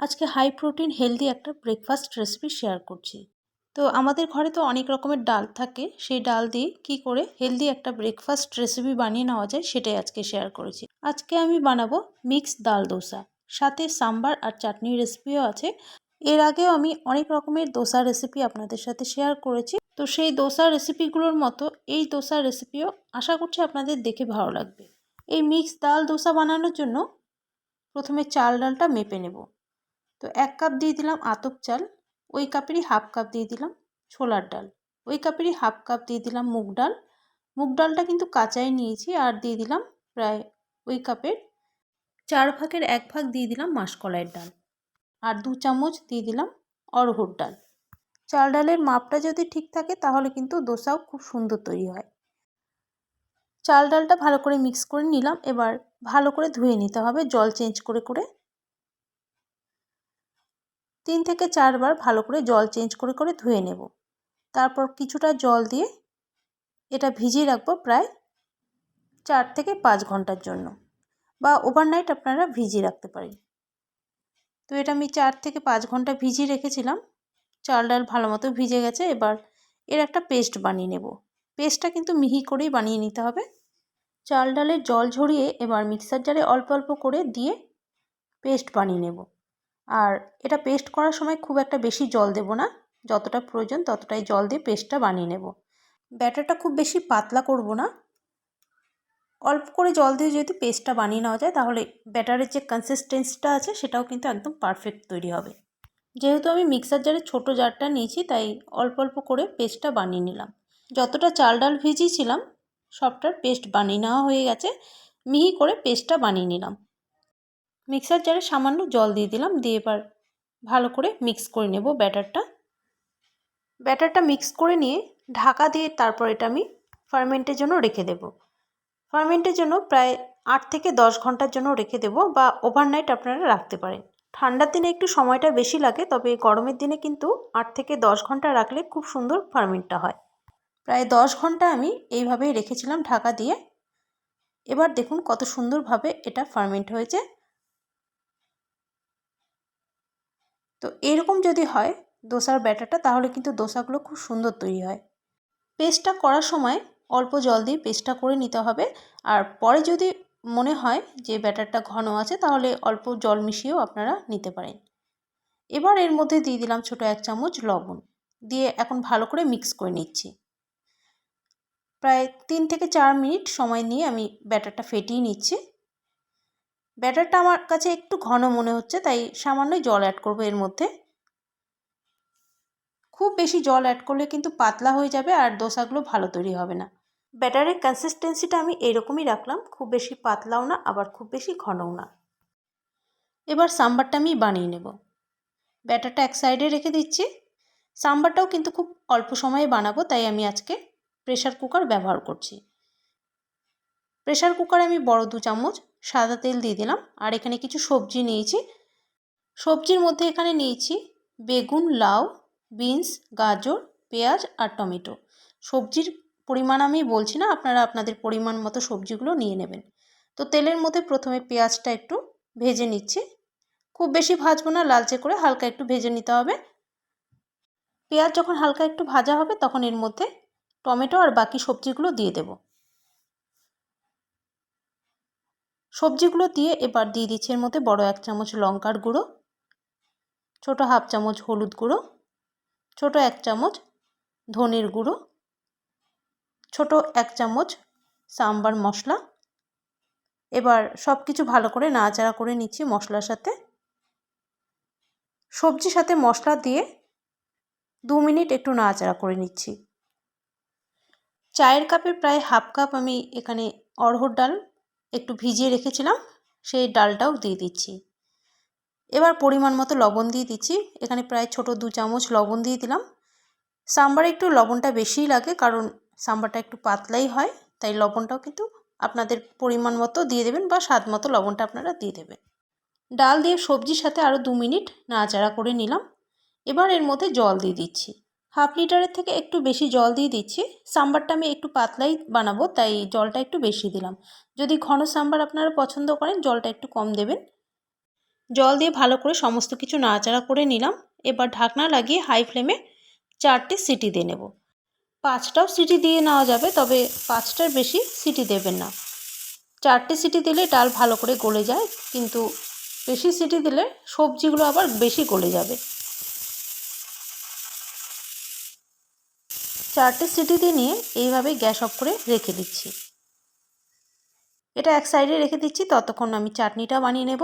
আজকে high protein healthy একটা breakfast recipe share করছি। তো আমাদের ঘরে তো অনেক রকমের ডাল থাকে, সেই ডাল দিয়ে কি করে হেলদি একটা ব্রেকফাস্ট রেসিপি বানিয়ে নেওয়া যায় সেটাই আজকে শেয়ার করেছি। আজকে আমি বানাবো মিক্স ডাল দোসা, সাথে সাম্বার আর চাটনি রেসিপিও আছে। এর আগেও আমি অনেক রকমের দোসা রেসিপি আপনাদের সাথে শেয়ার করেছি। তো সেই দোসা রেসিপিগুলোর মতো এই দোসা রেসিপিও আশা করছি আপনাদের দেখে ভালো লাগবে। এই মিক্স ডাল দোসা বানানোর জন্য প্রথমে চাল ডালটা মেপে নেব। তো এক কাপ দিয়ে দিলাম আতপ চাল, ওই কাপেরই হাফ কাপ দিয়ে দিলাম ছোলার ডাল, ওই কাপেরই হাফ কাপ দিয়ে দিলাম মুগ ডাল। মুগ ডালটা কিন্তু কাঁচাই নিয়েছি আর দিয়ে দিলাম প্রায় ওই কাপের চার ভাগের এক ভাগ দিয়ে দিলাম মাসকলাইয়ের ডাল আর দু চামচ দিয়ে দিলাম অরহর ডাল। চাল ডালের মাপটা যদি ঠিক থাকে তাহলে কিন্তু দোসাও খুব সুন্দর তৈরি হয়। চাল ডালটা ভালো করে মিক্স করে নিলাম, এবার ভালো করে ধুয়ে নিতে হবে, জল চেঞ্জ করে করে তিন থেকে চারবার ভালো করে জল চেঞ্জ করে করে ধুয়ে নেব। তারপর কিছুটা জল দিয়ে এটা ভিজিয়ে রাখব প্রায় চার থেকে পাঁচ ঘণ্টার জন্য বা ওভারনাইট আপনারা ভিজিয়ে রাখতে পারেন। তো এটা আমি চার থেকে পাঁচ ঘণ্টা ভিজিয়ে রেখেছিলাম, চাল ডাল ভালো মতো ভিজে গেছে, এবার এর একটা পেস্ট বানিয়ে নেব। পেস্টটা কিন্তু মিহি করেই বানিয়ে নিতে হবে। চাল ডালের জল ঝরিয়ে এবার মিক্সার জারে অল্প অল্প করে দিয়ে পেস্ট বানিয়ে নেব। আর এটা পেস্ট করার সময় খুব একটা বেশি জল দেব না। যতটা প্রয়োজন ততটাই জল দিয়ে পেস্টটা বানিয়ে নেব। ব্যাটারটা খুব বেশি পাতলা করব না। অল্প করে জল দিয়ে যদি পেস্টটা বানিয়ে নেওয়া যায় তাহলে ব্যাটারের যে কনসিস্টেন্সিটা আছে সেটাও কিন্তু একদম পারফেক্ট তৈরি হবে। যেহেতু আমি মিক্সার জারে ছোটো জারটা নিয়েছি তাই অল্প অল্প করে পেস্টটা বানিয়ে নিলাম। যতটা চাল ডাল ভিজিয়েছিলাম সবটার পেস্ট বানিয়ে নেওয়া হয়ে গেছে। মিহি করে পেস্টটা বানিয়ে নিলাম। মিক্সার জারে সামান্য জল দিয়ে দিলাম। দিয়ে এবার ভালো করে মিক্স করে নেব ব্যাটারটা। ব্যাটারটা মিক্স করে নিয়ে ঢাকা দিয়ে তারপর এটা আমি ফার্মেন্টের জন্য রেখে দেব। ফার্মেন্টের জন্য প্রায় আট থেকে দশ ঘণ্টার জন্য রেখে দেব বা ওভারনাইট আপনারা রাখতে পারেন। ঠান্ডার দিনে একটু সময়টা বেশি লাগে, তবে গরমের দিনে কিন্তু আট থেকে দশ ঘণ্টা রাখলে খুব সুন্দর ফার্মেন্টটা হয়। প্রায় দশ ঘণ্টা আমি এইভাবেই রেখেছিলাম ঢাকা দিয়ে। এবার দেখুন কত সুন্দরভাবে এটা ফার্মেন্ট হয়েছে। তো এরকম যদি হয় দোসার ব্যাটারটা, তাহলে কিন্তু দোসাগুলো খুব সুন্দর তৈরি হয়। পেস্টটা করার সময় অল্প জল দিয়ে পেস্টটা করে নিতে হবে। আর পরে যদি মনে হয় যে ব্যাটারটা ঘন আছে, তাহলে অল্প জল মিশিয়েও আপনারা নিতে পারেন। এবার এর মধ্যে দিয়ে দিলাম ছোটো এক চামচ লবণ। দিয়ে এখন ভালো করে মিক্স করে নিচ্ছি। প্রায় তিন থেকে চার মিনিট সময় নিয়ে আমি ব্যাটারটা ফেটিয়ে নিচ্ছি। ব্যাটারটা আমার কাছে একটু ঘন মনে হচ্ছে, তাই সামান্যই জল অ্যাড করব এর মধ্যে। খুব বেশি জল অ্যাড করলে কিন্তু পাতলা হয়ে যাবে আর দোসাগুলো ভালো তৈরি হবে না। ব্যাটারের কনসিস্টেন্সিটা আমি এরকমই রাখলাম, খুব বেশি পাতলাও না, আবার খুব বেশি ঘনও না। এবার সাম্বারটা আমি বানিয়ে নেব। ব্যাটারটা এক সাইডে রেখে দিচ্ছি। সাম্বারটাও কিন্তু খুব অল্প সময়ে বানাবো, তাই আমি আজকে প্রেশার কুকার ব্যবহার করছি। প্রেশার কুকারে আমি বড় দু চামচ সাদা তেল দিয়ে দিলাম। আর এখানে কিছু সবজি নিয়েছি। সবজির মধ্যে এখানে নিয়েছি বেগুন, লাউ, বিনস, গাজর, পেঁয়াজ আর টমেটো। সবজির পরিমাণ আমি বলছি না, আপনারা আপনাদের পরিমাণ মতো সবজিগুলো নিয়ে নেবেন। তো তেলের মধ্যে প্রথমে পেঁয়াজটা একটু ভেজে নিচ্ছি। খুব বেশি ভাজবো না, লালচে করে হালকা একটু ভেজে নিতে হবে। পেঁয়াজ যখন হালকা একটু ভাজা হবে, তখন এর মধ্যে টমেটো আর বাকি সবজিগুলো দিয়ে দেব। সবজিগুলো দিয়ে এবার দিয়ে দিচ্ছি এর মধ্যে বড় এক চামচ লঙ্কার গুঁড়ো, ছোট হাফ চামচ হলুদ গুঁড়ো, ছোট এক চামচ ধনের গুঁড়ো, ছোট এক চামচ সাম্বার মশলা। এবার সব কিছু ভালো করে নাড়াচাড়া করে নিচ্ছি মশলার সাথে। সবজির সাথে মশলা দিয়ে দু মিনিট একটু নাড়াচাড়া করে নিচ্ছি। চায়ের কাপের প্রায় হাফ কাপ আমি এখানে অড়হর ডাল একটু ভিজিয়ে রেখেছিলাম, সেই ডালটাও দিয়ে দিচ্ছি। এবার পরিমাণ মতো লবণ দিয়ে দিচ্ছি। এখানে প্রায় ছোট দু চামচ লবণ দিয়ে দিলাম। সাম্বারে একটু লবণটা বেশিই লাগে, কারণ সাম্বারটা একটু পাতলাই হয়, তাই লবণটাও কিন্তু আপনাদের পরিমাণ মতো দিয়ে দেবেন বা স্বাদ মতো লবণটা আপনারা দিয়ে দেবেন। ডাল দিয়ে সবজির সাথে আরও দু মিনিট নাড়াচাড়া করে নিলাম। এবার এর মধ্যে জল দিয়ে দিচ্ছি। হাফ লিটারের থেকে একটু বেশি জল দিয়ে দিচ্ছি। সাম্বারটা আমি একটু পাতলাই বানাবো, তাই জলটা একটু বেশি দিলাম। যদি ঘন সাম্বার আপনারা পছন্দ করেন, জলটা একটু কম দেবেন। জল দিয়ে ভালো করে সমস্ত কিছু নাড়াচাড়া করে নিলাম। এবার ঢাকনা লাগিয়ে হাই ফ্লেমে চারটে সিটি দিয়ে নেব। পাঁচটাও সিটি দিয়ে নেওয়া যাবে, তবে পাঁচটার বেশি সিটি দেবেন না। চারটে সিটি দিলে ডাল ভালো করে গলে যায়, কিন্তু বেশি সিটি দিলে সবজিগুলো আবার বেশি গলে যাবে। চারটে সিটি দিয়ে নিয়ে এইভাবে গ্যাস অফ করে রেখে দিচ্ছি। এটা এক সাইডে রেখে দিচ্ছি, ততক্ষণ আমি চাটনিটা বানিয়ে নেব।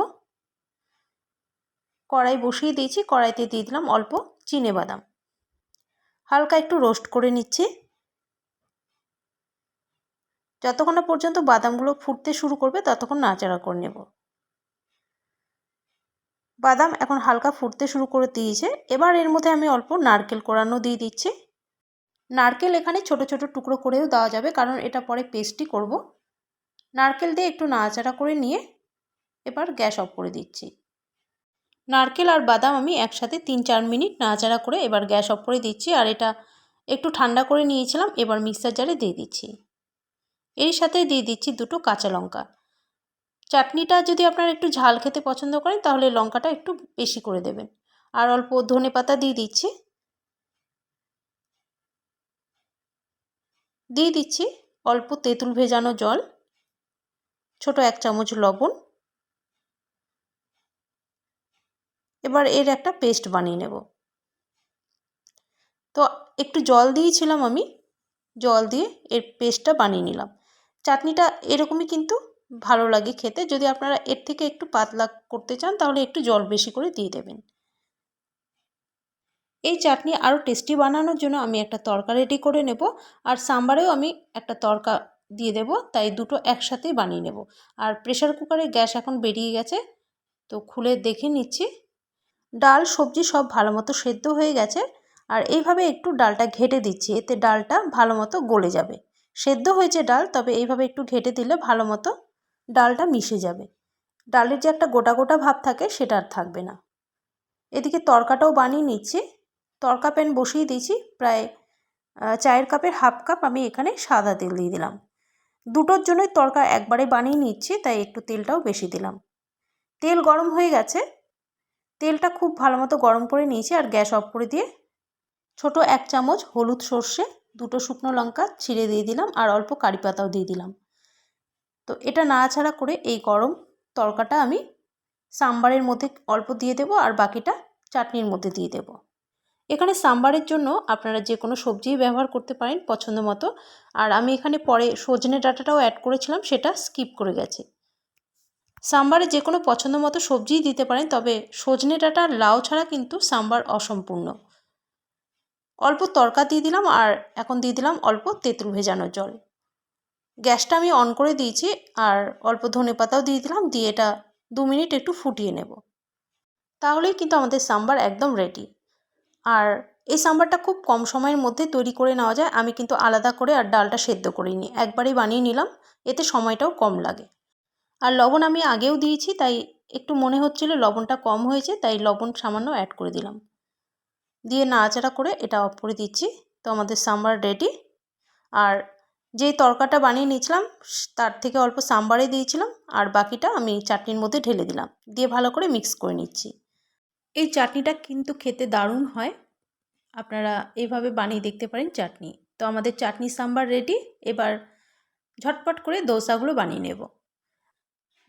কড়াই বসিয়ে দিয়েছি, কড়াইতে দিয়ে দিলাম অল্প চিনে বাদাম। হালকা একটু রোস্ট করে নিচ্ছি। যতক্ষণ না পর্যন্ত বাদামগুলো ফুটতে শুরু করবে, ততক্ষণ নাচাড়া করে নেব। বাদাম এখন হালকা ফুটতে শুরু করে দিয়েছে। এবার এর মধ্যে আমি অল্প নারকেল কোড়ানো দিয়ে দিচ্ছি। নারকেল এখানে ছোট ছোট টুকরো করেও দেওয়া যাবে, কারণ এটা পরে পেস্টই করব। নারকেল দিয়ে একটু নাড়াচাড়া করে নিয়ে এবার গ্যাস অফ করে দিচ্ছি। নারকেল আর বাদাম আমি একসাথে তিন চার মিনিট নাড়াচাড়া করে এবার গ্যাস অফ করে দিচ্ছি, আর এটা একটু ঠান্ডা করে নিয়েছিলাম, এবার মিক্সার জারে দিয়ে দিচ্ছি। এর সাথে দিয়ে দিচ্ছি দুটো কাঁচা লঙ্কা। চাটনিটা যদি আপনারা একটু ঝাল খেতে পছন্দ করেন, তাহলে লঙ্কাটা একটু বেশি করে দেবেন। আর অল্প ধনে পাতা দিয়ে দিচ্ছি। দিয়ে দিচ্ছি অল্প তেঁতুল ভেজানো জল, ছোট এক চামচ লবণ। এবার এর একটা পেস্ট বানিয়ে নেব। তো একটু জল দিয়েছিলাম আমি, জল দিয়ে এর পেস্টটা বানিয়ে নিলাম। চাটনিটা এরকমই কিন্তু ভালো লাগে খেতে। যদি আপনারা এর থেকে একটু পাতলা করতে চান, তাহলে একটু জল বেশি করে দিয়ে দেবেন। এই চাটনি আরও টেস্টি বানানোর জন্য আমি একটা তরকা রেডি করে নেব আর সাম্বারেও আমি একটা তরকা দিয়ে দেব, তাই দুটো একসাথেই বানিয়ে নেব। আর প্রেশার কুকারে গ্যাস এখন বেরিয়ে গেছে, তো খুলে দেখে নিচ্ছি। ডাল, সবজি সব ভালো মতো সেদ্ধ হয়ে গেছে আর এইভাবে একটু ডালটা ঘেটে দিচ্ছি, এতে ডালটা ভালো মতো গলে যাবে। সেদ্ধ হয়েছে ডাল, তবে এইভাবে একটু ঘেটে দিলে ভালো মতো ডালটা মিশে যাবে। ডালের যে একটা গোটা গোটা ভাব থাকে, সেটা আর থাকবে না। এদিকে তরকাটাও বানিয়ে নিচ্ছি। তরকা প্যান বসিয়ে দিয়েছি, প্রায় চায়ের কাপের হাফ কাপ আমি এখানে সাদা তেল দিয়ে দিলাম। দুটোর জন্যই তরকা একবারে বানিয়ে নিচ্ছি, তাই একটু তেলটাও বেশি দিলাম। তেল গরম হয়ে গেছে। তেলটা খুব ভালো মতো গরম করে নিয়েছি আর গ্যাস অফ করে দিয়ে ছোট এক চামচ হলুদ সর্ষে, দুটো শুকনো লঙ্কা ছিঁড়ে দিয়ে দিলাম আর অল্প কারি পাতাও দিয়ে দিলাম। তো এটা নাড়াছাড়া করে এই গরম তরকাটা আমি সাম্বারের মধ্যে অল্প দিয়ে দেবো আর বাকিটা চাটনির মধ্যে দিয়ে দেব। এখানে সাম্বারের জন্য আপনারা যে কোনো সবজিই ব্যবহার করতে পারেন পছন্দ মতো। আর আমি এখানে পরে সজনে ডাটাটাও অ্যাড করেছিলাম, সেটা স্কিপ করে গেছে। সাম্বারে যে কোনো পছন্দ মতো সবজিই দিতে পারেন, তবে সজনে ডাঁটা লাউ ছাড়া কিন্তু সাম্বার অসম্পূর্ণ। অল্প তরকা দিয়ে দিলাম আর এখন দিয়ে দিলাম অল্প তেঁতুল ভেজানো জল। গ্যাসটা আমি অন করে দিয়েছি আর অল্প ধনে পাতাও দিয়ে দিলাম, দিয়ে এটা দু মিনিট একটু ফুটিয়ে নেব। তাহলেই কিন্তু আমাদের সাম্বার একদম রেডি আর এই সাম্বারটা খুব কম সময়ের মধ্যে তৈরি করে নেওয়া যায়। আমি কিন্তু আলাদা করে আর ডালটা সেদ্ধ করিনি। একবারেই বানিয়ে নিলাম। এতে সময়টাও কম লাগে। আর লবণ আমি আগেও দিয়েছি, তাই একটু মনে হচ্ছিল লবণটা কম হয়েছে, তাই লবণ সামান্য অ্যাড করে দিলাম। দিয়ে নাড়াচাড়া করে এটা অফ করে দিচ্ছি। তো আমাদের সাম্বার রেডি আর যেই তরকাটা বানিয়ে নিয়েছিলাম, তার থেকে অল্প সাম্বারে দিয়েছিলাম। আর বাকিটা আমি চাটনির মধ্যে ঢেলে দিলাম। দিয়ে ভালো করে মিক্স করে নিচ্ছি। এই চাটনিটা কিন্তু খেতে দারুণ হয়। আপনারা এইভাবে বানিয়ে দেখতে পারেন চাটনি। তো আমাদের চাটনি সাম্বার রেডি, এবার ঝটপট করে দোসাগুলো বানিয়ে নেব।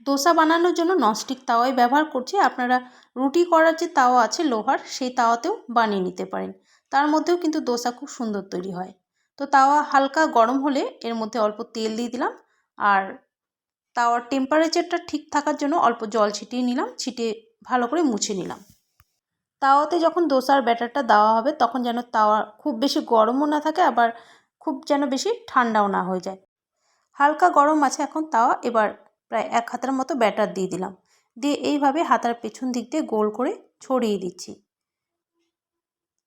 দোসা বানানোর জন্য ননস্টিক তাওয়াই ব্যবহার করছি। আপনারা রুটি করার যে তাওয়া আছে লোহার, সেই তাওয়াতেও বানিয়ে নিতে পারেন। তার মধ্যেও কিন্তু দোসা খুব সুন্দর তৈরি হয়। তো তাওয়া হালকা গরম হলে এর মধ্যে অল্প তেল দিয়ে দিলাম। আর তাওয়ার টেম্পারেচারটা ঠিক থাকার জন্য অল্প জল ছিটিয়ে নিলাম। ছিটিয়ে ভালো করে মুছে নিলাম। তাওয়াতে যখন দোসার ব্যাটারটা দেওয়া হবে, তখন যেন তাওয়া খুব বেশি গরমও না থাকে, আবার খুব যেন বেশি ঠান্ডাও না হয়ে যায়। হালকা গরম আছে এখন তাওয়া, এবার প্রায় এক হাতার মতো ব্যাটার দিয়ে দিলাম। দিয়ে এইভাবে হাতার পেছন দিক দিয়ে গোল করে ছড়িয়ে দিচ্ছি।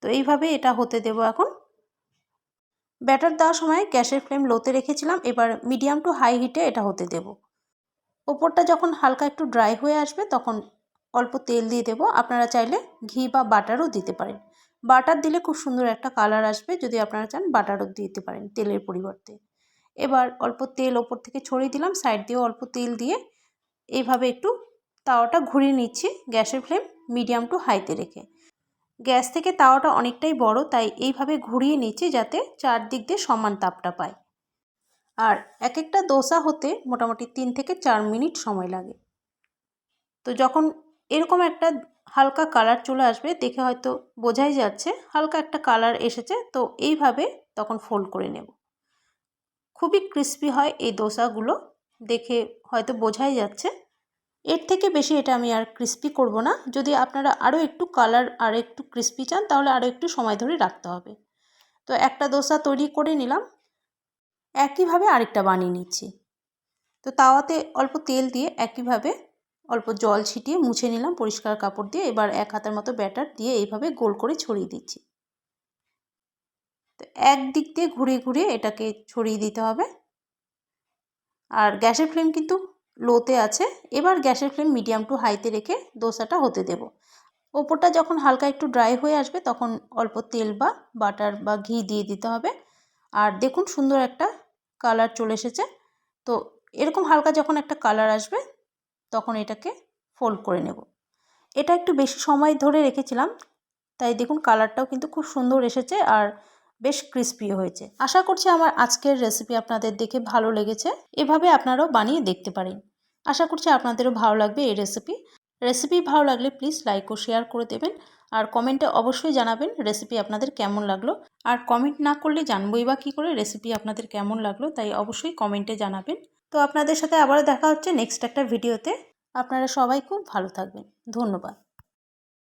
তো এইভাবে এটা হতে দেব এখন। ব্যাটার দেওয়ার সময় গ্যাসের ফ্লেম লোতে রেখেছিলাম, এবার মিডিয়াম টু হাই হিটে এটা হতে দেব। ওপরটা যখন হালকা একটু ড্রাই হয়ে আসবে, তখন অল্প তেল দিয়ে দেবো। আপনারা চাইলে ঘি বা বাটারও দিতে পারেন। বাটার দিলে খুব সুন্দর একটা কালার আসবে যদি আপনারা চান বাটারও দিতে পারেন তেলের পরিবর্তে। এবার অল্প তেল ওপর থেকে ছড়িয়ে দিলাম সাইড দিয়েও অল্প তেল দিয়ে এইভাবে একটু তাওয়াটা ঘুরিয়ে নিচ্ছি গ্যাসের ফ্লেম মিডিয়াম টু হাইতে রেখে। গ্যাস থেকে তাওয়াটা অনেকটাই বড়, তাই এইভাবে ঘুরিয়ে নিচ্ছি যাতে চারদিক দিয়ে সমান তাপটা পায় আর এক একটা দোসা হতে মোটামুটি তিন থেকে চার মিনিট সময় লাগে। তো যখন এরকম একটা হালকা কালার চলে আসবে, দেখে হয়তো বোঝাই যাচ্ছে, হালকা একটা কালার এসেছে, তো এইভাবে তখন ফোল্ড করে নেব। খুবই ক্রিস্পি হয় এই দোসাগুলো, দেখে হয়তো বোঝাই যাচ্ছে। এর থেকে বেশি এটা আমি আর ক্রিস্পি করব না। যদি আপনারা আরও একটু কালার আর একটু ক্রিস্পি চান, তাহলে আরও একটু সময় ধরে রাখতে হবে। তো একটা দোসা তৈরি করে নিলাম। একইভাবে আরেকটা বানিয়ে নিচ্ছি। তো তাওয়াতে অল্প তেল দিয়ে একইভাবে অল্প জল ছিটিয়ে মুছে নিলাম, পরিষ্কার কাপড় দিয়ে। এবার এক হাতের মতো ব্যাটার দিয়ে এইভাবে গোল করে ছড়িয়ে দিচ্ছি। তো এক দিক দিয়ে ঘুরিয়ে ঘুরিয়ে এটাকে ছড়িয়ে দিতে হবে। আর গ্যাসের ফ্লেম কিন্তু লোতে আছে। এবার গ্যাসের ফ্লেম মিডিয়াম টু হাইতে রেখে দোসাটা হতে দেব। ওপরটা যখন হালকা একটু ড্রাই হয়ে আসবে, তখন অল্প তেল বা বাটার বা ঘি দিয়ে দিতে হবে। আর দেখুন সুন্দর একটা কালার চলে এসেছে। তো এরকম হালকা যখন একটা কালার আসবে তখন এটাকে ফোল্ড করে নেব। এটা একটু বেশি সময় ধরে রেখেছিলাম, তাই দেখুন কালারটাও কিন্তু খুব সুন্দর এসেছে আর বেশ ক্রিস্পি হয়েছে। আশা করছি আমার আজকের রেসিপি আপনাদের দেখে ভালো লেগেছে। এভাবে আপনারাও বানিয়ে দেখতে পারেন। আশা করছি আপনাদেরও ভালো লাগবে এই রেসিপি রেসিপি ভালো লাগলে প্লিজ লাইক ও শেয়ার করে দেবেন আর কমেন্টে অবশ্যই জানাবেন রেসিপি আপনাদের কেমন লাগল। আর কমেন্ট না করলে জানবই বা কী করে রেসিপি আপনাদের কেমন লাগল, তাই অবশ্যই কমেন্টে জানাবেন। তো আপনাদের সাথে আবারও দেখা হচ্ছে নেক্সট একটা ভিডিওতে আপনারা সবাই খুব ভালো থাকবেন। ধন্যবাদ।